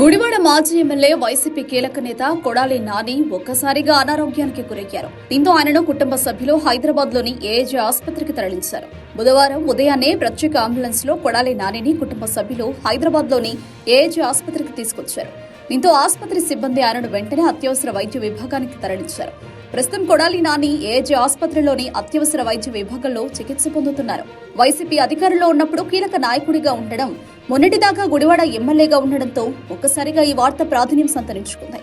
గుడివాడ మాజీ MLA YCP కీలక నేత కొడాలి నాని ఒక్కసారిగా అనారోగ్యానికి గురయ్యారు. దీంతో ఆయనను కుటుంబ సభ్యులు హైదరాబాద్లోని ఏజీ ఆసుపత్రికి తరలించారు. బుధవారం ఉదయాన్నే ప్రత్యేక అంబులెన్స్లో కొడాలి నానిని కుటుంబ సభ్యులు హైదరాబాద్లోని ఏజీ ఆసుపత్రికి తీసుకొచ్చారు. దీంతో ఆసుపత్రి సిబ్బంది ఆయనను వెంటనే అత్యవసర వైద్య విభాగానికి తరలించారు. ప్రస్తుతం కొడాలి నాని ఏజే ఆసుపత్రిలోని అత్యవసర వైద్య విభాగంలో చికిత్స పొందుతున్నారు. వైసీపీ అధికారంలో ఉన్నప్పుడు కీలక నాయకుడిగా ఉండడం మొన్నటిదాకా గుడివాడ ఎమ్మెల్యేగా ఉండడంతో ఒక్కసారిగా ఈ వార్త ప్రాధాన్యం సంతరించుకుంది.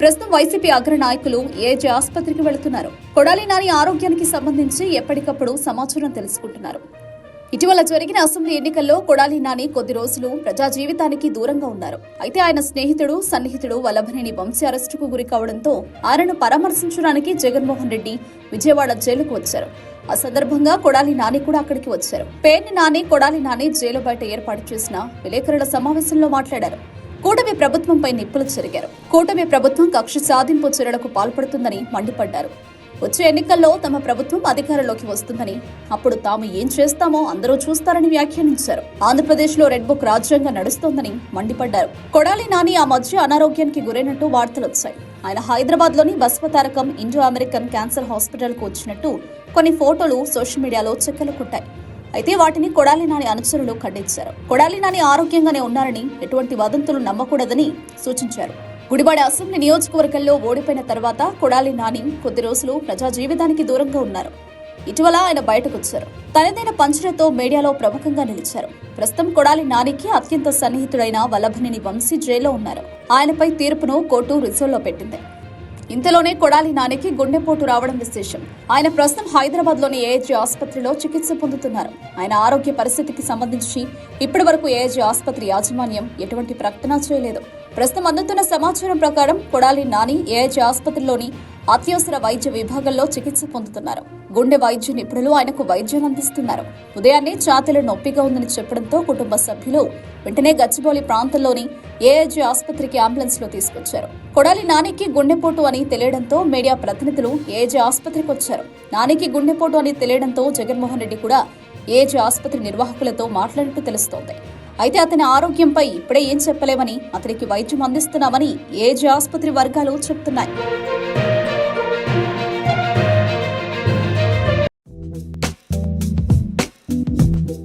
ప్రస్తుతం వైసీపీ అగ్ర నాయకులు ఏజే ఆసుపత్రికి వెళుతున్నారు. కొడాలి నాని ఆరోగ్యానికి సంబంధించి ఎప్పటికప్పుడు సమాచారం తెలుసుకుంటున్నారు. ఇటీవల జరిగిన అసెంబ్లీ ఎన్నికల్లో కొడాలి నాని కొద్ది రోజులు ప్రజా జీవితానికి దూరంగా ఉన్నారు. అయితే ఆయన స్నేహితుడు సన్నిహితుడు వల్లభనేని వంశీ అరెస్టుకు గురి కావడంతో ఆయనను పరామర్శించడానికి జగన్మోహన్ రెడ్డి విజయవాడ జైలుకు వచ్చారు. ఆ సందర్భంగా కొడాలి నాని కూడా అక్కడికి వచ్చారు. పేర్ని నాని కొడాలి నాని జైలు బయట ఏర్పాటు చేసిన విలేకరుల సమావేశంలో మాట్లాడారు. కూటమి ప్రభుత్వంపై నిప్పులు చెరిగారు. కూటమి ప్రభుత్వం కక్ష సాధింపు చర్యలకు పాల్పడుతుందని మండిపడ్డారు. వచ్చే ఎన్నికల్లో తమ ప్రభుత్వం అధికారంలోకి వస్తుందని అప్పుడు తాము ఏం చేస్తామో అందరూ చూస్తారని వ్యాఖ్యానించారు. ఆంధ్రప్రదేశ్లో రెడ్ బుక్ రాజ్యాంగం నడుస్తోందని మండిపడ్డారు. కొడాలి నాని ఆ మధ్య అనారోగ్యానికి గురైనట్టు వార్తలు వచ్చాయి. ఆయన హైదరాబాద్లోని బస్వతారకం ఇండో అమెరికన్ క్యాన్సర్ హాస్పిటల్కు వచ్చినట్టు కొన్ని ఫోటోలు సోషల్ మీడియాలో చెక్కలు కొట్టాయి. అయితే వాటిని కొడాలి నాని అనుచరులు ఖండించారు. కొడాలి నాని ఆరోగ్యంగానే ఉన్నారని ఎటువంటి వదంతులు నమ్మకూడదని సూచించారు. గుడివాడ అసెంబ్లీ నియోజకవర్గంలో ఓడిపోయిన తర్వాత కొడాలి నాని కొద్ది రోజులు ప్రజా జీవితానికి దూరంగా ఉన్నారు. ఇటీవల ఆయన బయటకు వచ్చారు తనదైన పంచరతో మీడియాలో ప్రముఖంగా నిలిచారు. ప్రస్తుతం కొడాలి నానికి అత్యంత సన్నిహితుడైన వల్లభనేని వంశీ జైల్లో ఉన్నారు. ఆయనపై తీర్పును కోర్టు రిజర్వ్లో పెట్టింది. ఇంతలోనే కొడాలి నానికి గుండెపోటు రావడం విశేషం. ఆయన ప్రస్తుతం హైదరాబాద్లోని ఏఎజీ ఆసుపత్రిలో చికిత్స పొందుతున్నారు. ఆయన ఆరోగ్య పరిస్థితికి సంబంధించి ఇప్పటి వరకు ఏఎజీ ఆసుపత్రి యాజమాన్యం ఎటువంటి ప్రకటన చేయలేదు. ప్రస్తుతం అందుతున్న సమాచారం ప్రకారం కొడాలి నాని ఏఐజీ ఆసుపత్రిలోని అత్యవసర వైద్య విభాగంలో చికిత్స పొందుతున్నారు. గుండె వైద్య నిపుణులు ఆయనకు వైద్యం అందిస్తున్నారు. ఉదయాన్నే ఛాతీలు నొప్పిగా ఉందని చెప్పడంతో కుటుంబ సభ్యులు వెంటనే గచ్చిబౌలి ప్రాంతంలోని ఏఐజీ ఆసుపత్రికి అంబులెన్స్లో తీసుకొచ్చారు. కొడాలి నానికి గుండెపోటు అని తెలియడంతో మీడియా ప్రతినిధులు ఏజీ ఆసుపత్రికి వచ్చారు. నానికి గుండెపోటు అని తెలియడంతో జగన్మోహన్ రెడ్డి కూడా ఏజీ ఆసుపత్రి నిర్వాహకులతో మాట్లాడినట్టు తెలుస్తోంది. అయితే అతని ఆరోగ్యంపై ఇప్పుడే ఏం చెప్పలేమని అతనికి వైద్యం అందిస్తున్నామని ఏజీ ఆసుపత్రి వర్గాలు చెప్తున్నాయి.